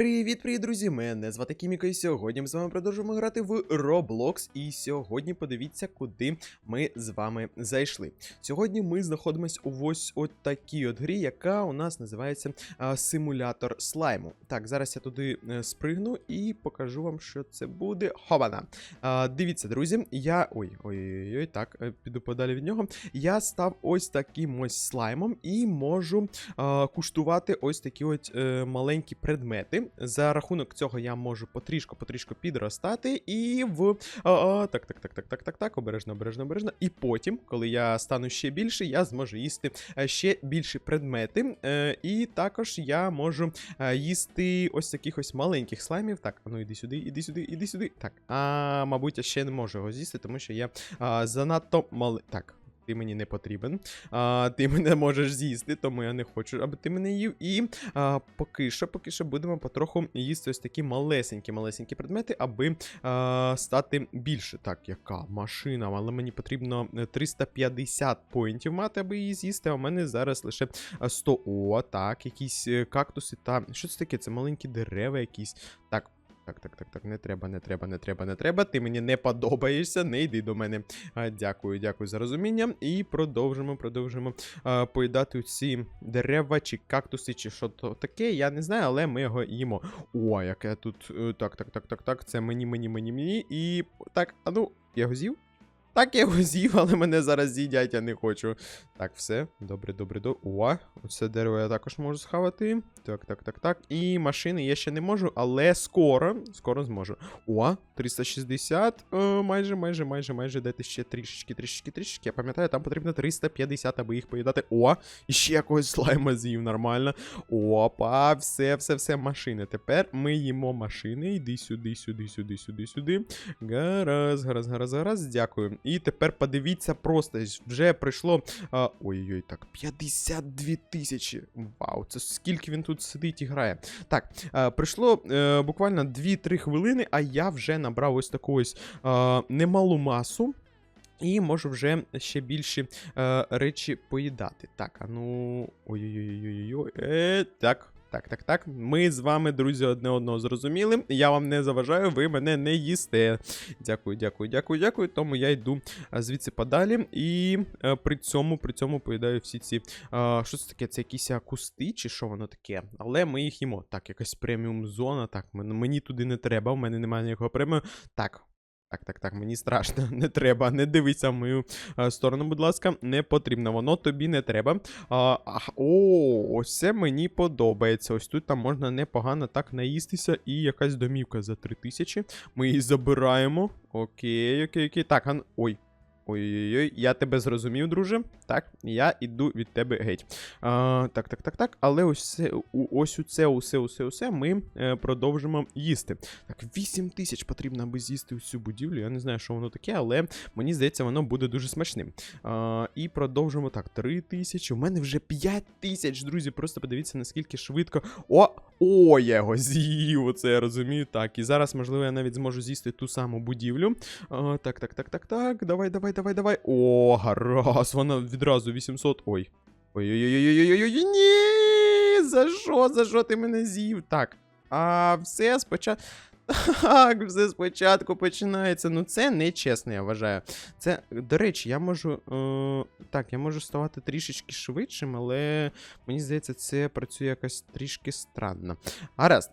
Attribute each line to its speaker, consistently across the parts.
Speaker 1: Привіт, привіт, друзі! Мене звати Кіміко, і сьогодні ми з вами продовжуємо грати в Roblox. І сьогодні подивіться, куди ми з вами зайшли. Сьогодні ми знаходимося у ось от такій от грі, яка у нас називається а, симулятор слайму. Так, зараз я туди е, спригну і покажу вам, що це буде. Хобана! А, дивіться, друзі, я. Ой, ой, ой, так, е, піду подалі від нього. Я став ось таким ось слаймом і можу а, куштувати ось такі от е, маленькі предмети. За рахунок цього я можу потрішку-потрішку підростати і в. Так, так, так, так, так, так, так, обережно, обережно, обережно. І потім, коли я стану ще більше, я зможу їсти е, ще більші предмети. Е, і також я можу е, їсти ось таких ось маленьких слаймів. Так, ну іди сюди, іди сюди, іди сюди. Так, а мабуть, я ще не можу його з'їсти, тому що я занадто малий. Так. Ти мені не потрібен, а, ти мене можеш з'їсти, тому я не хочу, аби ти мене їв. І а, поки що, поки що будемо потроху їсти ось такі малесенькі-малесенькі предмети, аби а, стати більше. Так, яка машина, але мені потрібно е, 350 поінтів мати, аби її з'їсти. А у мене зараз лише 100. О, так, якісь е, кактуси та. Що це таке? Це маленькі дерева якісь. Так. Так, так, так, так, не треба, не треба, не треба, не треба. Ти мені не подобаєшся, не йди до мене. Дякую, дякую за розуміння. І продовжимо, продовжимо а, поїдати ці дерева, чи кактуси, чи що то таке. Я не знаю, але ми його їмо. О, яке тут. е, Так, так, так, так, так. Це мені, мені, мені, мені. І так, а ну, я його з'їв? Так, я його з'їв, але мене зараз з'їдять, я не хочу. Так, все. Добре, добре, добре. О, оце дерево я також можу схавати. Так, так, так, так. І машини я ще не можу, але скоро, скоро зможу. О, 360. О, майже, майже, майже, майже. Дайте ще трішечки, трішечки, трішечки. Я пам'ятаю, там потрібно 350, аби їх поїдати. О, і ще якогось слайма з'їв нормально. Опа, все, все, все, машини. Тепер ми їмо машини. Йди сюди, сюди, сюди, сюди, сюди. Гаразд, гаразд, гаразд, гаразд, дякую. І тепер подивіться просто, вже пройшло. а, Ой-ой, так, 52 тисячі. Вау, це скільки він тут сидить і грає. Так, а, пройшло е, буквально 2-3 хвилини, а я вже набрав ось таку ось немалу масу. І можу вже ще більші е, речі поїдати. Так, а ну. Ой-ой-ой-ой-ой. Е, так. Так, так, так. Ми з вами, друзі, одне одного зрозуміли. Я вам не заважаю, ви мене не їсте. Дякую, дякую, дякую, дякую. Тому я йду звідси подалі. І е, при цьому при цьому поїдаю всі ці. А, що це таке? Це якісь кусти, чи що воно таке? Але ми їх їмо. Так, якась преміум зона. Так, мені туди не треба, в мене немає ніякого преміуму. Так. Так, так, так, мені страшно, не треба, не дивися в мою е, сторону, будь ласка, не потрібно, воно тобі не треба. А, ах, о, ось це мені подобається. Ось тут там можна непогано так наїстися, і якась домівка за 3000. Ми її забираємо. Окей, окей, окей. Так, ан... ой. Ой-ой-ой, я тебе зрозумів, друже. Так, я іду від тебе геть. А, так, так, так, так. Але ось це, ось у це, усе, усе, усе ми е, продовжимо їсти. Так, 8 тисяч потрібно, аби з'їсти всю будівлю. Я не знаю, що воно таке, але мені здається, воно буде дуже смачним. А, і продовжимо так. 3 тисячі. У мене вже 5 тисяч, друзі. Просто подивіться, наскільки швидко. О! О, я його з'їв, оце я розумію. Так, і зараз, можливо, я навіть зможу з'їсти ту саму будівлю. А, так, так, так, так, так. Давай, давай, давай, давай. давай. О, гаразд, вона відразу 800. Ой. Ой-ой-ой-ой-ой-ой-ой, ні! За що? За що ти мене з'їв? Так. А все спочатку. Так, все спочатку починається. Ну, це нечесно, я вважаю. Це, до речі, я можу. Е, так, я можу ставати трішечки швидшим, але мені здається, це працює якось трішки странно. Гаразд.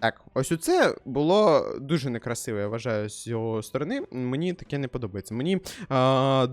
Speaker 1: Так, ось оце було дуже некрасиво, я вважаю, з його сторони. Мені таке не подобається. Мені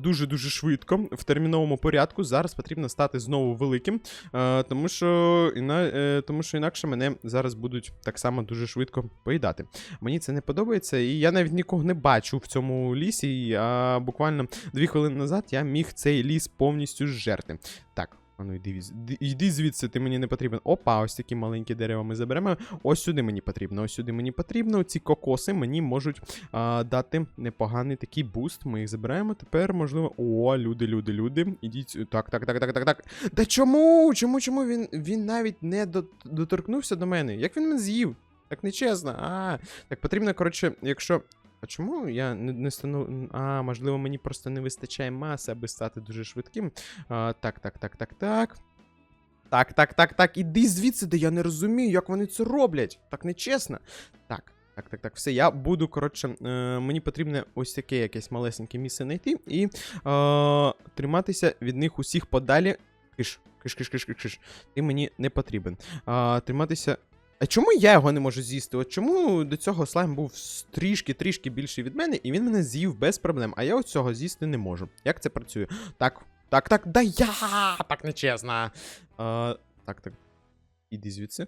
Speaker 1: дуже-дуже швидко, в терміновому порядку, зараз потрібно стати знову великим, а, тому, що, іна, е, тому що інакше мене зараз будуть так само дуже швидко поїдати. Мені це не подобається, і я навіть нікого не бачу в цьому лісі. А буквально дві хвилини назад я міг цей ліс повністю зжерти. Так. А ну йди, йди звідси, ти мені не потрібен. Опа, ось такі маленькі дерева ми заберемо. Ось сюди мені потрібно, ось сюди мені потрібно. Ці кокоси мені можуть а, дати непоганий такий буст. Ми їх забираємо. Тепер, можливо. О, люди, люди, люди. Ідіть. Так, так, так, так, так, так. Та чому? Чому, чому він, він навіть не доторкнувся до мене? Як він мене з'їв? Так нечесно. А, так потрібно, коротше, якщо. А чому я не, не стану. А, можливо, мені просто не вистачає маси, аби стати дуже швидким. А, так, так, так, так, так. Так, так, так, так, іди звідси, де я не розумію, як вони це роблять. Так нечесно. Так. Так, так, так, все, я буду, коротше, е, мені потрібне ось таке якесь малесеньке місце знайти і е, триматися від них усіх подалі. Киш, киш, киш, киш, киш, киш. Ти мені не потрібен. Е, триматися. А чому я його не можу з'їсти? От чому до цього слайм був трішки-трішки більший від мене, і він мене з'їв без проблем, а я от цього з'їсти не можу. Як це працює? Так, так, так, да я! Так нечесно. Е, так, так. Іди звідси.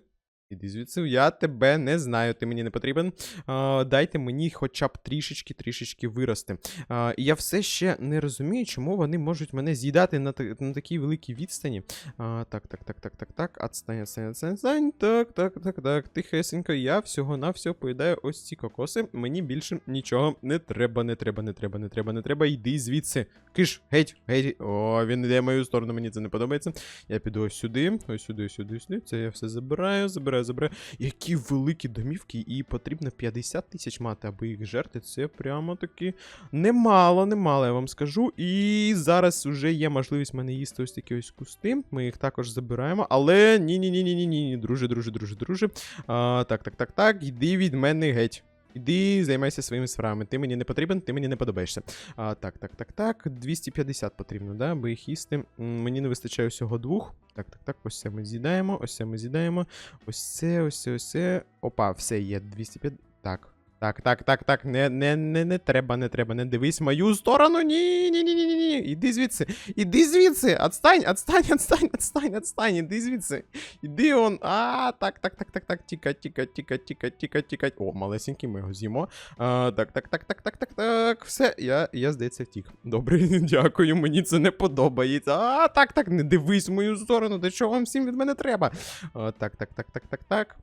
Speaker 1: Іди звідси, я тебе не знаю, ти мені не потрібен. А, дайте мені хоча б трішечки-трішечки вирости. А, і я все ще не розумію, чому вони можуть мене з'їдати на, на такій великій відстані. А, так, так, так, так, так, так. Отстань, отстань, отстань, отстань. Так, так, так, так. Тихесенько, я всього-навсього поїдаю ось ці кокоси. Мені більше нічого не треба, не треба, не треба, не треба, не треба. Йди звідси. Киш, геть, геть. О, він йде в мою сторону, мені це не подобається. Я піду ось сюди, ось сюди, ось сюди, ось сюди. Це я все забираю, забираю, забираю. Які великі домівки, і потрібно 50 тисяч мати, аби їх жерти. Це прямо таки немало, немало, я вам скажу. І зараз вже є можливість мене їсти ось такі ось кусти. Ми їх також забираємо. Але ні, ні, ні, ні, ні, ні, друже, друже, друже, друже. А, так, так, так, так. Йди від мене геть. Іди, займайся своїми справами. Ти мені не потрібен, ти мені не подобаєшся. А, так, так, так, так. 250 потрібно, да, аби їх їсти. Мені не вистачає всього двох. Так, так, так, ось це ми з'їдаємо, ось це ми з'їдаємо. Ось це, ось це, ось це. Опа, все є 250. Так. Так, так, так, так, не, не, не, не треба, не треба, не дивись мою сторону. Ні, ні, ні, ні, ні, ні. Іди звідси. Іди звідси. Отстань, отстань, отстань, отстань, отстань, іди звідси. Іди он. А, так, так, так, так, так. Тіка, тіка, тіка, тіка, тіка, тіка. О, малесенький, ми його з'їмо. А, так, так, так, так, так, так, так. Все, я, я здається, втік. Добре, дякую, мені це не подобається. А, так, так, не дивись мою сторону. Та що вам всім від мене треба? А, так, так, так, так, так, так.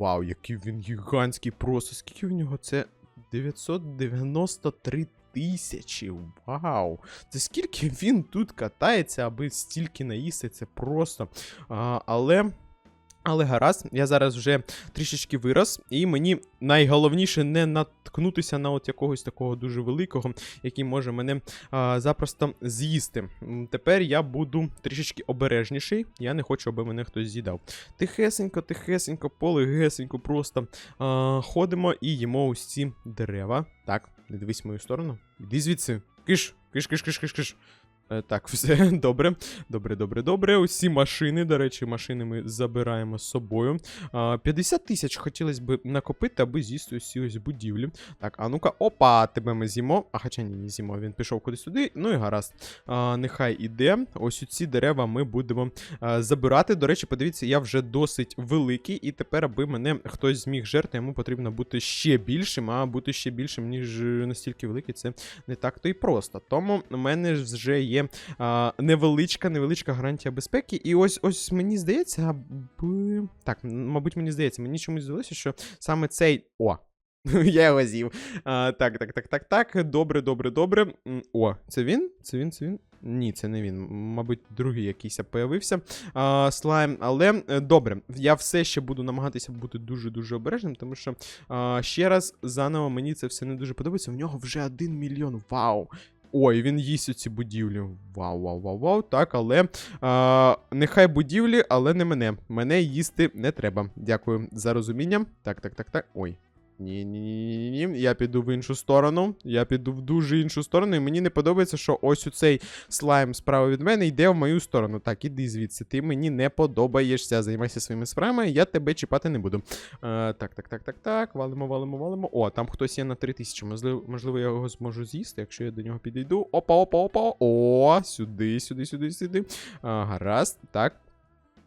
Speaker 1: Вау, який він гігантський просто. Скільки в нього це? 993 тисячі. Вау! Це скільки він тут катається, аби стільки наїсти, це просто. А, але. Але гаразд, я зараз вже трішечки вирос, і мені найголовніше не наткнутися на от якогось такого дуже великого, який може мене а, запросто з'їсти. Тепер я буду трішечки обережніший. Я не хочу, аби мене хтось з'їдав. Тихесенько, тихесенько, полегесенько, просто а, ходимо і їмо ось ці дерева. Так, не дивись в мою сторону. Іди звідси. Киш, киш, киш, киш, киш, киш. Е, Так, все добре. Добре, добре, добре. Усі машини, до речі, машини ми забираємо з собою. 50 тисяч хотілося б накопити, аби з'їсти усі ось будівлі. Так, а ну-ка, опа, тебе ми з'їмо. А хоча ні, не з'їмо, він пішов кудись сюди. Ну і гаразд. Нехай іде. Ось ці дерева ми будемо забирати. До речі, подивіться, я вже досить великий, і тепер, аби мене хтось зміг жерти, йому потрібно бути ще більшим, а бути ще більшим, ніж настільки великий, це не так то і просто. Тому в мене вже є а, невеличка, невеличка гарантія безпеки. І ось ось мені здається, аби. Так, мабуть, мені здається, мені чомусь здалося, що саме цей. О! Я його з'їв. Так, так, так, так, так. Добре, добре, добре. О, це він? Це він, це він? Ні, це не він. Мабуть, другий якийсь появився. А, слайм. Але е, добре, я все ще буду намагатися бути дуже-дуже обережним, тому що а, ще раз заново мені це все не дуже подобається. В нього вже один мільйон. Вау! Ой, він їсть у ці будівлі. Вау, вау, вау, вау. Так, але а, нехай будівлі, але не мене. Мене їсти не треба. Дякую за розуміння. Так, так, так, так. Ой. Ні, ні, ні, ні, ні. Я піду в іншу сторону. Я піду в дуже іншу сторону, і мені не подобається, що ось у цей слайм справа від мене йде в мою сторону. Так, іди звідси. Ти мені не подобаєшся. Займайся своїми справами, я тебе чіпати не буду. Е, так, так, так, так, так. Валимо, валимо, валимо. О, там хтось є на 3000. Можливо, можливо, я його зможу з'їсти, якщо я до нього підійду. Опа, опа, опа. О, сюди, сюди, сюди, сюди. А, гаразд. Так.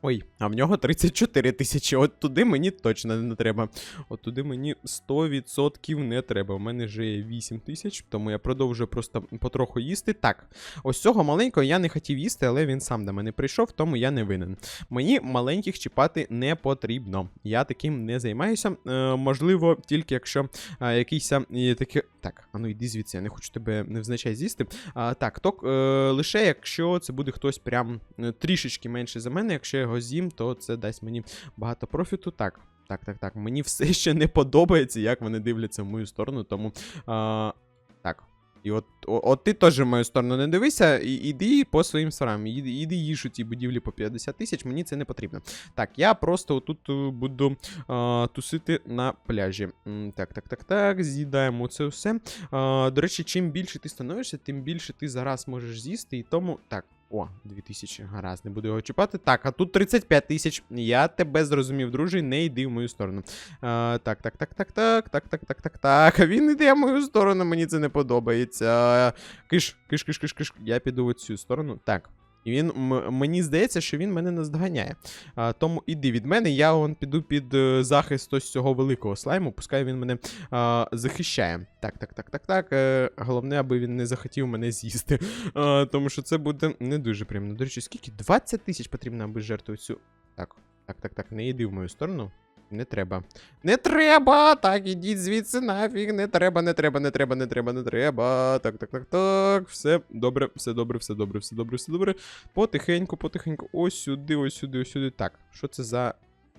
Speaker 1: Ой, а в нього 34 тисячі. От туди мені точно не треба. От туди мені 100% не треба. У мене вже є 8 тисяч, тому я продовжую просто потроху їсти. Так, ось цього маленького я не хотів їсти, але він сам до мене прийшов, тому я не винен. Мені маленьких чіпати не потрібно. Я таким не займаюся. Е, можливо, тільки якщо е, якийсь е, такий. Так, а ну йди звідси, я не хочу тебе невзначай з'їсти. А, так, то е, лише якщо це буде хтось прям е, трішечки менше за мене, якщо я його з'їм, то це дасть мені багато профіту. Так. Так, так, так. Мені все ще не подобається, як вони дивляться в мою сторону, тому. А, так. І от, от ти теж в мою сторону не дивися, і іди по своїм сторам. Іди, їж у ті будівлі по 50 тисяч, мені це не потрібно. Так, я просто отут е, буду а, тусити на пляжі. Так, так, так, так, з'їдаємо це все. А, до речі, чим більше ти становишся, тим більше ти зараз можеш з'їсти, і тому. Так. О, 2000, гаразд, не буду його чіпати. Так, а тут 35 тисяч. Я тебе зрозумів, друже, не йди в мою сторону. А, так, так, так, так, так, так, так, так, так, так. Він йде в мою сторону, мені це не подобається. Киш, киш, киш, киш, киш. Я піду в цю сторону. Так. І він мені здається, що він мене наздоганяє. А, тому іди від мене, я он піду під е, захист ось цього великого слайму, пускай він мене а, захищає. Так, так, так, так, так. Е, головне, аби він не захотів мене з'їсти. А, тому що це буде не дуже приємно. До речі, скільки? 20 тисяч потрібно, аби жертвувати цю. Так, так, так, так, не йди в мою сторону. Не треба. Не треба! Так, ідіть звідси нафіг. Не треба, не треба, не треба, не треба, не треба. Так, так, так, так. Все добре, все добре, все добре, все добре, все добре. Потихеньку, потихеньку. Ось сюди, ось сюди, ось сюди. Так, що це за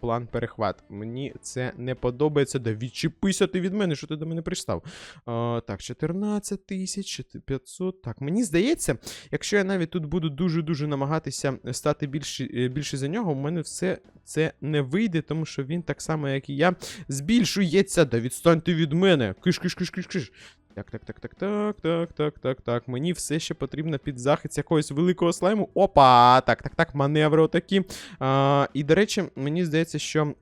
Speaker 1: план перехват? Мені це не подобається. Да відчепися ти від мене, що ти до мене пристав. А, так, 14 тисяч, 500. Так, мені здається, якщо я навіть тут буду дуже-дуже намагатися стати більше, більше за нього, у мене все це не вийде, тому що він так само, як і я, збільшується. Да відстаньте від мене. Киш, киш, киш, киш, киш. Так, так, так, так, так, так, так, так, так. Мені все ще потрібно під захист якогось великого слайму. Опа! Так, так, так, маневри отакі. А, і, до речі, мені здається, що.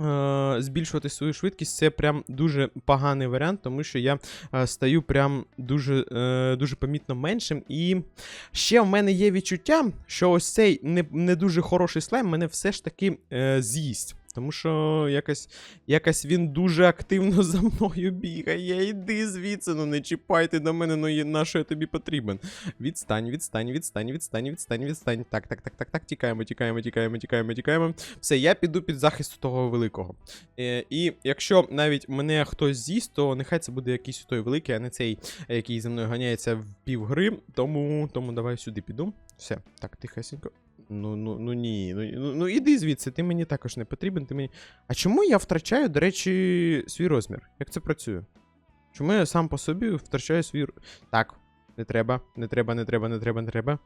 Speaker 1: е, Збільшувати свою швидкість це прям дуже поганий варіант, тому що я е, стаю прям дуже, е, дуже помітно меншим. І ще в мене є відчуття, що ось цей не, не дуже хороший слайм мене все ж таки з'їсть. Тому що якось, якось він дуже активно за мною бігає. Іди звідси, ну не чіпайте до мене, ну на що я тобі потрібен. Відстань, відстань, відстань, відстань, відстань, відстань. Так, так, так, так, так. Тікаємо, тікаємо, тікаємо, тікаємо, тікаємо. Все, я піду під захист того великого. Е, і якщо навіть мене хтось з'їсть, то нехай це буде якийсь той великий, а не цей, який за мною ганяється в півгри. Тому, тому давай сюди піду. Все, так, тихесенько. Ну, ну, ну ні. Ну, ну, ну іди звідси, ти мені також не потрібен. Ти мені. А чому я втрачаю, до речі, свій розмір? Як це працює? Чому я сам по собі втрачаю свій. Так, не треба, не треба, не треба, не треба, не треба.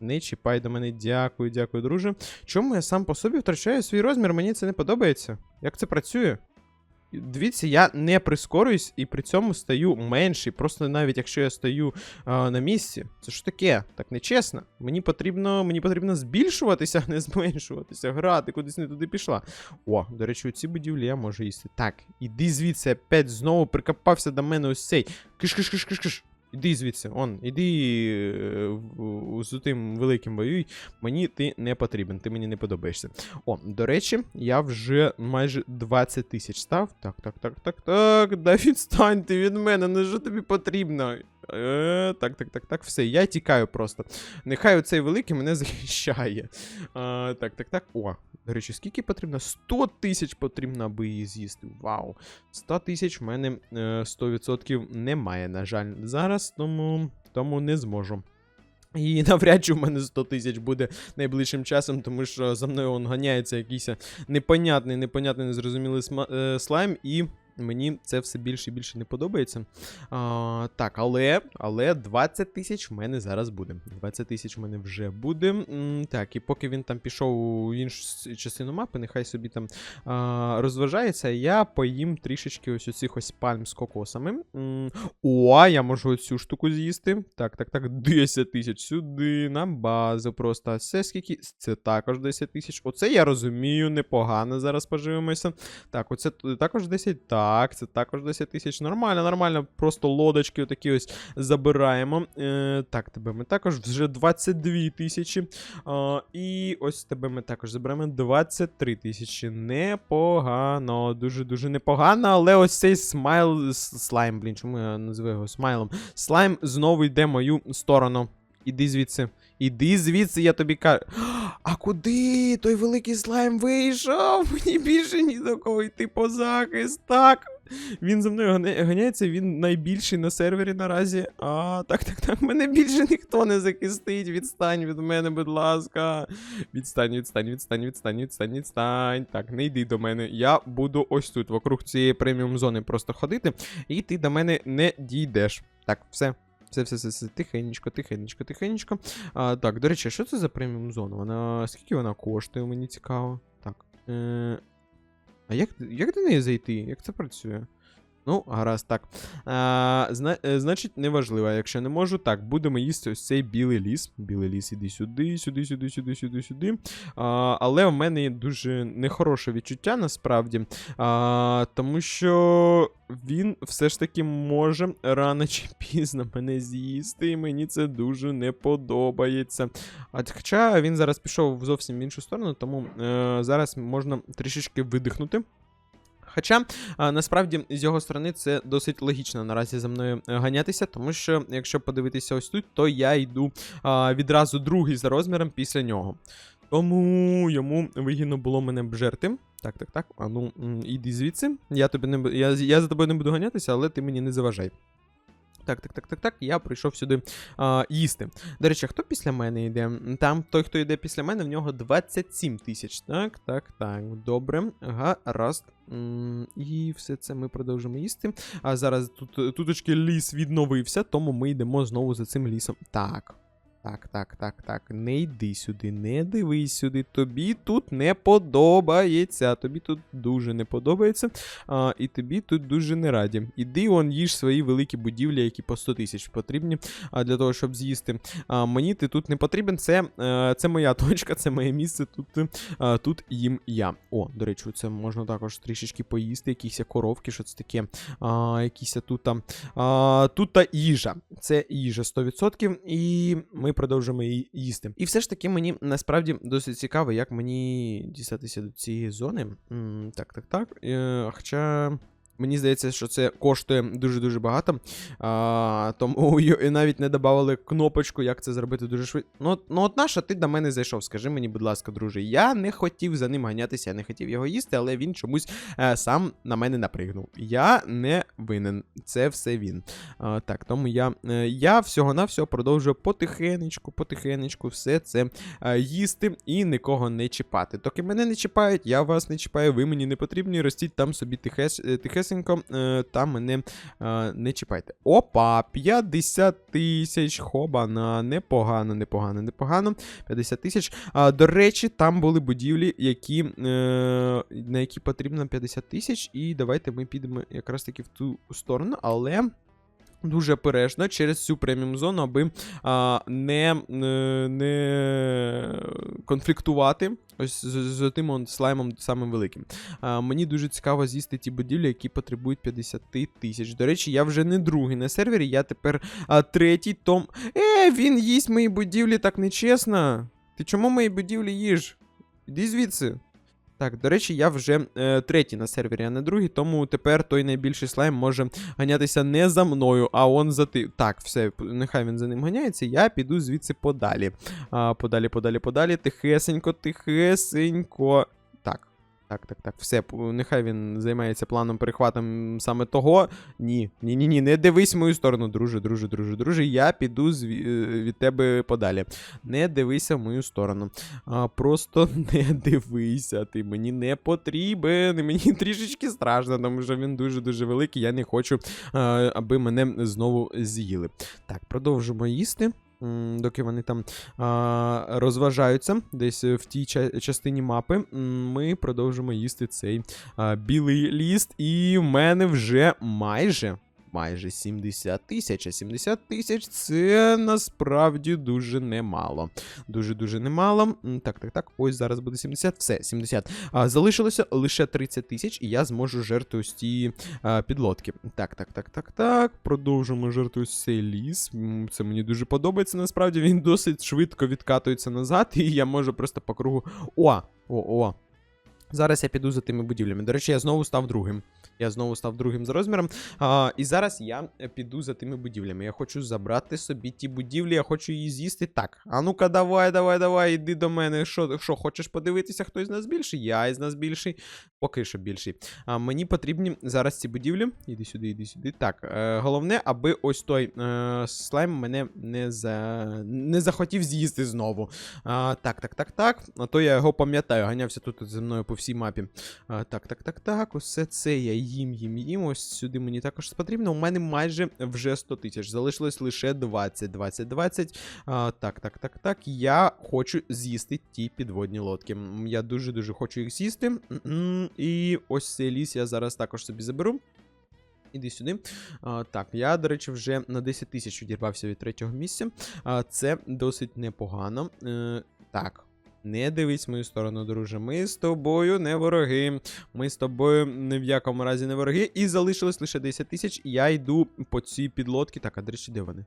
Speaker 1: Не чіпай до мене, дякую, дякую, друже. Чому я сам по собі втрачаю свій розмір? Мені це не подобається. Як це працює? Дивіться, я не прискорююсь і при цьому стаю менший. Просто навіть якщо я стою а, на місці, це ж таке, так нечесно. Мені потрібно, мені потрібно збільшуватися, а не зменшуватися. Грати кудись не туди пішла. О, до речі, у ці будівлі я можу їсти. Так, іди звідси, опять знову прикопався до мене ось цей. Киш-киш-киш-киш-киш. Іди звідси, он, іди е, з тим великим воюй. Мені ти не потрібен, ти мені не подобаєшся. О, до речі, я вже майже 20 тисяч став. Так, так, так, так, так. Да відстань ти від мене, ну що тобі потрібно? Е, так, так, так, так, все, я тікаю просто. Нехай оцей великий мене захищає. А, так, так, так. О, до речі, скільки потрібно? 100 тисяч потрібно, аби її з'їсти. Вау. 100 тисяч в мене е, 100% немає, на жаль, зараз, тому, тому не зможу. І навряд чи в мене 100 тисяч буде найближчим часом, тому що за мною он ганяється якийсь непонятний, непонятний, незрозумілий е, слайм, і мені це все більше і більше не подобається. А, так, але, але 20 тисяч в мене зараз буде. 20 тисяч в мене вже буде. Так, і поки він там пішов у іншу частину мапи, нехай собі там а, розважається, я поїм трішечки ось оцих ось пальм з кокосами. О, я можу цю штуку з'їсти. Так, так, так, 10 тисяч сюди, на базу просто. Це скільки? Це також 10 тисяч. Оце я розумію, непогано. Зараз поживимося. Так, оце також 10. Так, це також 10 тисяч. Нормально, нормально. Просто лодочки отакі ось забираємо. Е, так, тебе ми також вже 22 тисячі. А, і ось тебе ми також заберемо 23 тисячі. Непогано, дуже-дуже непогано, але ось цей смайл, слайм, блін, чому я називаю його смайлом? Слайм знову йде мою сторону. Іди звідси. Іди звідси, я тобі кажу. А куди? Той великий слайм вийшов? Мені більше ні до кого йти по захист. Так. Він за мною ганяється, він найбільший на сервері наразі. А, так, так, так. Мене більше ніхто не захистить. Відстань від мене, будь ласка. Відстань, відстань, відстань, відстань, відстань, відстань. Так, не йди до мене. Я буду ось тут, вокруг цієї преміум зони просто ходити, і ти до мене не дійдеш. Так, все. Все, все, все, все, тихенечко, тихенечко, тихенечко. А, так, до речі, що це за преміум зона? Вона. Скільки вона коштує, мені цікаво. Так. Е... А як, як до неї зайти? Як це працює? Ну, гаразд, так. А, зна, е, значить, неважливо. Якщо не можу, так, будемо їсти ось цей білий ліс. Білий ліс, іди сюди, сюди, сюди, сюди, сюди, сюди. А, але в мене дуже нехороше відчуття насправді. А, тому що він все ж таки може рано чи пізно мене з'їсти, і мені це дуже не подобається. А хоча він зараз пішов зовсім в іншу сторону, тому е, зараз можна трішечки видихнути. Хоча насправді з його сторони це досить логічно наразі за мною е, ганятися, тому що якщо подивитися ось тут, то я йду відразу другий за розміром після нього. Тому йому вигідно було мене б жерти. Так, так, так. А ну, іди звідси. Я тобі не я, я за тобою не буду ганятися, але ти мені не заважай. Так, так, так, так, так. Я прийшов сюди а, їсти. До речі, хто після мене йде? Там той, хто йде після мене, в нього 27 тисяч. Так, так, так. Добре. Гаразд. І все це ми продовжимо їсти. А зараз тут туточки ліс відновився, тому ми йдемо знову за цим лісом. Так. Так, так, так, так. Не йди сюди, не дивись сюди. Тобі тут не подобається. Тобі тут дуже не подобається. А, і тобі тут дуже не раді. Іди он їж свої великі будівлі, які по 100 тисяч потрібні а, для того, щоб з'їсти. А, мені ти тут не потрібен. Це, е, це моя точка, це моє місце. Тут, е, тут їм я. О, до речі, це можна також трішечки поїсти, якісь коровки, що це таке. А, якісь тут там. А, тут та їжа. Це їжа 100%, і ми продовжимо її їсти. І все ж таки мені насправді досить цікаво, як мені дістатися до цієї зони. Так, так, так. Е, хоча. Мені здається, що це коштує дуже-дуже багато. А, тому і навіть не додавали кнопочку, як це зробити дуже швидко. Ну, ну от наша, ти до мене зайшов. Скажи мені, будь ласка, друже. Я не хотів за ним ганятися, я не хотів його їсти, але він чомусь е, сам на мене напригнув. Я не винен. Це все він. А, так, тому я, е, я всього-навсього продовжую потихенечку, потихенечку все це е, їсти і нікого не чіпати. Доки мене не чіпають, я вас не чіпаю, ви мені не потрібні, ростіть там собі тихес, е, тихесенько, е, там мене е, не чіпайте. Опа, 50 тисяч, хобана, непогано, непогано, непогано. 50 тисяч. До речі, там були будівлі, які, е, на які потрібно 50 тисяч, і давайте ми підемо якраз таки в ту сторону, але. Дуже обережно через цю преміум зону, аби а, не, е, не конфліктувати ось з, з тим слаймом самим великим. А, мені дуже цікаво з'їсти ті будівлі, які потребують 50 тисяч. До речі, я вже не другий на сервері, я тепер а, третій том. Е, він їсть мої будівлі так нечесно. Ти чому мої будівлі їж? Іди звідси. Так, до речі, я вже е, третій на сервері, а не другий, тому тепер той найбільший слайм може ганятися не за мною, а он за ти. Так, все, нехай він за ним ганяється, я піду звідси подалі. А, подалі, подалі, подалі. Тихесенько, тихесенько. Так. Так, так, все, нехай він займається планом перехватом саме того. Ні, ні, ні, ні, не дивись в мою сторону, друже, друже, друже, друже. Я піду зві- е, від тебе подалі. Не дивися в мою сторону. А, просто не дивися, ти мені не потрібен. Мені трішечки страшно, тому що він дуже-дуже великий. Я не хочу, аби мене знову з'їли. Так, продовжимо їсти. Доки вони там а, розважаються десь в тій ча- частині мапи, ми продовжимо їсти цей а, білий ліст. І в мене вже майже майже 70 тисяч. А 70 тисяч це насправді дуже немало. Дуже-дуже немало. Так, так, так. Ось зараз буде 70. Все, 70. А, залишилося лише 30 тисяч, і я зможу жерти ось ті а, підлодки. Так, так, так, так, так. Продовжимо жерти ось цей ліс. Це мені дуже подобається. Насправді він досить швидко відкатується назад, і я можу просто по кругу. О! О, о. Зараз я піду за тими будівлями. До речі, я знову став другим. Я знову став другим за розміром. А, і зараз я піду за тими будівлями. Я хочу забрати собі ті будівлі, я хочу її з'їсти. Так. А ну-ка, давай, давай, давай, іди до мене. Що, що хочеш подивитися, хто із нас більший? Я із нас більший. Поки що більший. А, мені потрібні зараз ці будівлі. Іди сюди, іди сюди. Так, е, головне, аби ось той е, слайм мене не, за... не захотів з'їсти знову. А, так, так, так, так. А то я його пам'ятаю. Ганявся тут зі мною по всій мапі. А, так, так, так, так. Усе це я їм, їм, їм. Ось сюди мені також потрібно. У мене майже вже 100 тисяч. Залишилось лише 20, 20, 20. А, так, так, так, так. Я хочу з'їсти ті підводні лодки. Я дуже-дуже хочу їх з'їсти. І ось цей ліс я зараз також собі заберу. Іди сюди. А, так, я, до речі, вже на 10 тисяч відірвався від третього місця. А, це досить непогано. Е, так. Не дивись мою сторону, друже. Ми з тобою не вороги. Ми з тобою ні в якому разі не вороги. І залишилось лише 10 тисяч. Я йду по цій підлодці. Так, а до речі, де вони?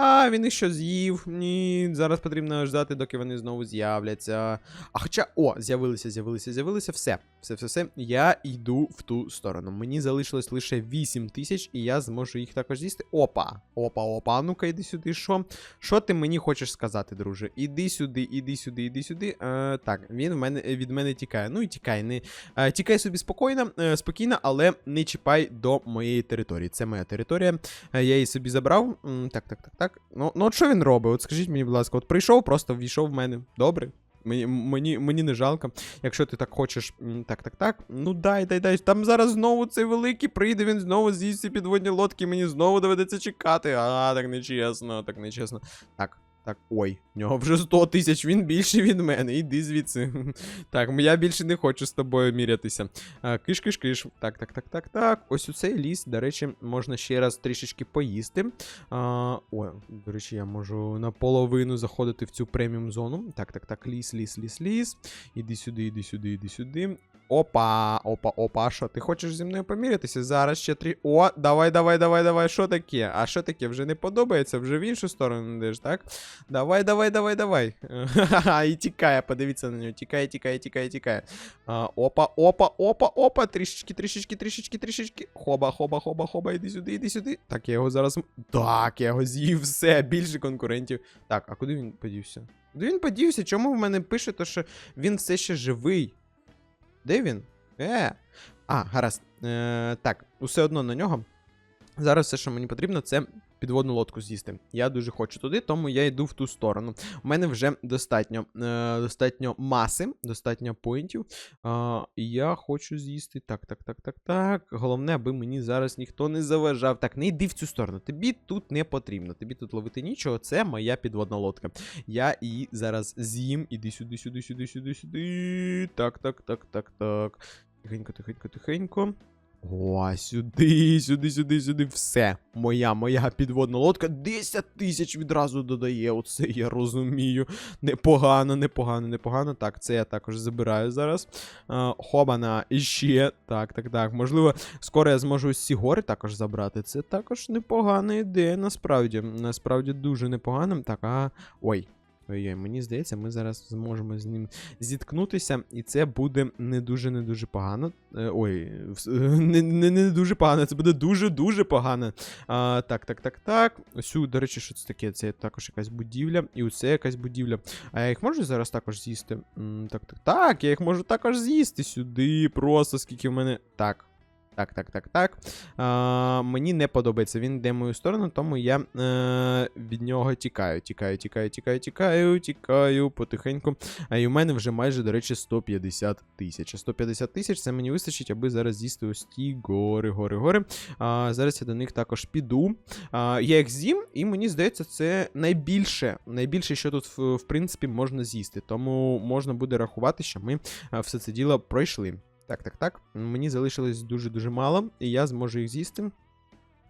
Speaker 1: А, він їх що з'їв. Ні, зараз потрібно ждати, доки вони знову з'являться. А хоча, о, з'явилися, з'явилися, з'явилися. Все, все, все, все. Я йду в ту сторону. Мені залишилось лише 8 тисяч, і я зможу їх також з'їсти. Опа! Опа, опа. Ну-ка, іди сюди. Що? Що ти мені хочеш сказати, друже? Іди сюди, іди сюди, іди сюди. Е, так, він в мене, від мене тікає. Ну і тікай. Не, е, тікай собі спокійно, е, спокійно, але не чіпай до моєї території. Це моя територія. Е, Я її собі забрав. М, Так, так, так, так. Ну, ну от що він робить? От скажіть мені, будь ласка, от прийшов, просто ввійшов в мене. Добре. Мені, мені, мені не жалко. Якщо ти так хочеш. Так, так, так. Ну дай, дай, дай. Там зараз знову цей великий прийде, він знову з'їсть ці підводні лодки, мені знову доведеться чекати. А, так нечесно, так нечесно. Так. Так, ой, в нього вже 100 тисяч, він більший від мене. Іди звідси. Так, я більше не хочу з тобою мірятися. Киш, киш, киш. Так, так, так, так, так. Ось у цей ліс, до речі, можна ще раз трішечки поїсти. А, Ой, до речі, я можу наполовину заходити в цю преміум зону. Так, так, так, ліс, ліс, ліс, ліс. Іди сюди, іди сюди, іди сюди. Опа, опа, опа, а що ти хочеш зі мною помірятися? Зараз ще три. О, давай, давай, давай, давай. Що таке? А що таке? Вже не подобається? Вже в іншу сторону йдеш, так? Давай, давай, давай, давай. Ха-ха, і тікає, подивіться на нього. Тікає, тікає, тікає, тікає. А, опа, опа, опа, опа. Трішечки, трішечки, трішечки, трішечки. Хоба, хоба, хоба, хоба, іди сюди, іди сюди. Так, я його зараз. Так, я його з'їв, все, більше конкурентів. Так, а куди він подівся? Куди він подівся? Чому в мене пише, то, що він все ще живий? Де він? Е. А, гаразд. Е, так, усе одно на нього. Зараз все, що мені потрібно, це підводну лодку з'їсти. Я дуже хочу туди, тому я йду в ту сторону. У мене вже достатньо е, достатньо маси, достатньо поінтів. Е, я хочу з'їсти. Так, так, так, так, так. Головне, аби мені зараз ніхто не заважав. Так, не йди в цю сторону. Тобі тут не потрібно. Тобі тут ловити нічого. Це моя підводна лодка. Я її зараз з'їм. Іди сюди, сюди, сюди, сюди, сюди. Так, так, так, так, так. Тихенько, тихенько, тихенько. О, сюди, сюди, сюди, сюди. Все. Моя, моя підводна лодка 10 тисяч відразу додає. Оце я розумію. Непогано, непогано, непогано. Так, це я також забираю зараз. А, хобана, іще. Так, так, так. Можливо, скоро я зможу ці гори також забрати. Це також непогана ідея, насправді. Насправді дуже непогано. Так, а. Ой. Ой-ой, мені здається, ми зараз зможемо з ним зіткнутися, і це буде не дуже не дуже погано. Е, ой, не, не, не дуже погано, це буде дуже-дуже погано. А, так, так, так, так. Ось, до речі, що це таке? Це також якась будівля, і оце якась будівля. А я їх можу зараз також з'їсти? Так, так, так, я їх можу також з'їсти сюди. Просто скільки в мене. Так. Так, так, так, так. А, мені не подобається. Він йде в мою сторону, тому я е, від нього тікаю. Тікаю, тікаю, тікаю, тікаю, тікаю потихеньку. А і у мене вже майже, до речі, 150 тисяч. 150 тисяч це мені вистачить, аби зараз з'їсти ось ті гори, гори, гори. А, зараз я до них також піду. А, я їх з'їм, і мені здається, це найбільше, найбільше, що тут, в, принципі, можна з'їсти. Тому можна буде рахувати, що ми все це діло пройшли. Так, так, так. Мені залишилось дуже-дуже мало, і я зможу їх з'їсти.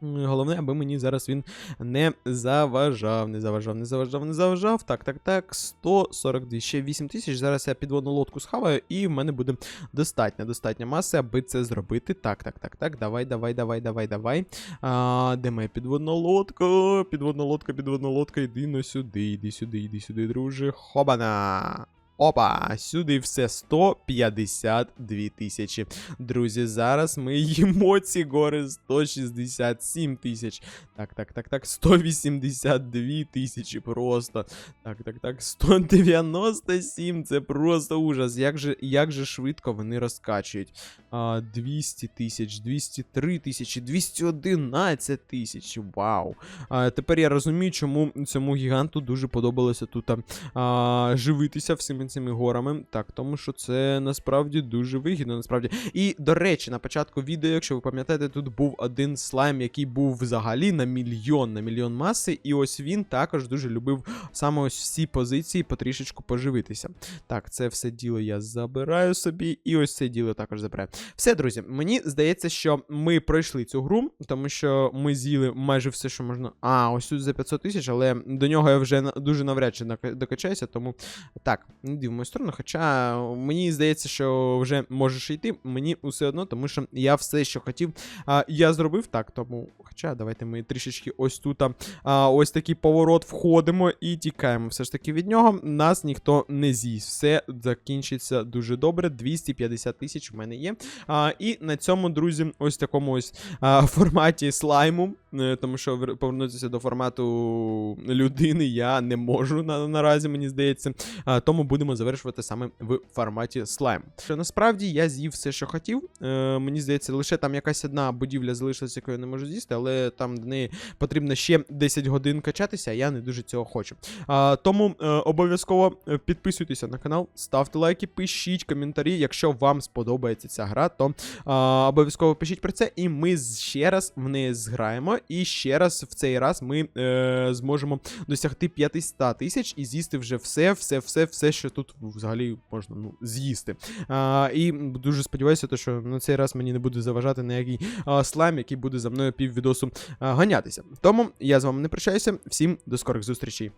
Speaker 1: Головне, аби мені зараз він не заважав, не заважав, не заважав, не заважав. Так, так, так. 142, ще 8 тисяч. Зараз я підводну лодку схаваю, і в мене буде достатня, достатня маса, аби це зробити. Так, так, так, так. Давай, давай, давай, давай, давай. А, Де моя підводна лодка? Підводна лодка, підводна лодка. Іди на сюди, іди сюди, іди сюди, друже. Хобана! Опа, сюди все 152 тисячі. Друзі, зараз ми їмо ці гори 167 тисяч. Так, так, так, так, 182 тисячі просто. Так, так, так, 197, це просто ужас. Як же, як же швидко вони розкачують. А, 200 тисяч, 203 тисячі, 211 тисяч. Вау. А, тепер я розумію, чому цьому гіганту дуже подобалося тут а, живитися всіми цими горами. Так, тому що це насправді дуже вигідно, насправді. І до речі, на початку відео, якщо ви пам'ятаєте, тут був один слайм, який був взагалі на мільйон, на мільйон маси, і ось він також дуже любив саме ось всі позиції потрішечку поживитися. Так, це все діло я забираю собі, і ось це діло також забираю. Все, друзі, мені здається, що ми пройшли цю гру, тому що ми з'їли майже все, що можна. А, ось тут за 500 тисяч, але до нього я вже дуже навряд чи докачаюся, тому так, не дивимо сторону. Хоча мені здається, що вже можеш йти. Мені все одно, тому що я все, що хотів, а, я зробив так. Тому, хоча давайте ми трішечки ось тут, а, ось такий поворот входимо і тікаємо. Все ж таки від нього нас ніхто не з'їсть. Все закінчиться дуже добре. 250 тисяч в мене є. А, і на цьому, друзі, ось такому ось а, форматі слайму, е, тому що повернутися до формату людини я не можу на, наразі, мені здається. А, тому будемо завершувати саме в форматі слайм. Що насправді я з'їв все, що хотів. Е, мені здається, лише там якась одна будівля залишилася, яку я не можу з'їсти, але там до неї потрібно ще 10 годин качатися, а я не дуже цього хочу. А, тому е, обов'язково е, підписуйтеся на канал, ставте лайки, пишіть коментарі. Якщо вам сподобається ця гра, то а, обов'язково пишіть про це, і ми ще раз в неї зграємо. І ще раз в цей раз ми е, зможемо досягти 500 тисяч і з'їсти вже все, все, все, все, що тут взагалі можна ну, з'їсти. А, і дуже сподіваюся, то, що на цей раз мені не буде заважати ніякий а, слайм, який буде за мною піввідосу ганятися. Тому я з вами не прощаюся. Всім до скорих зустрічей.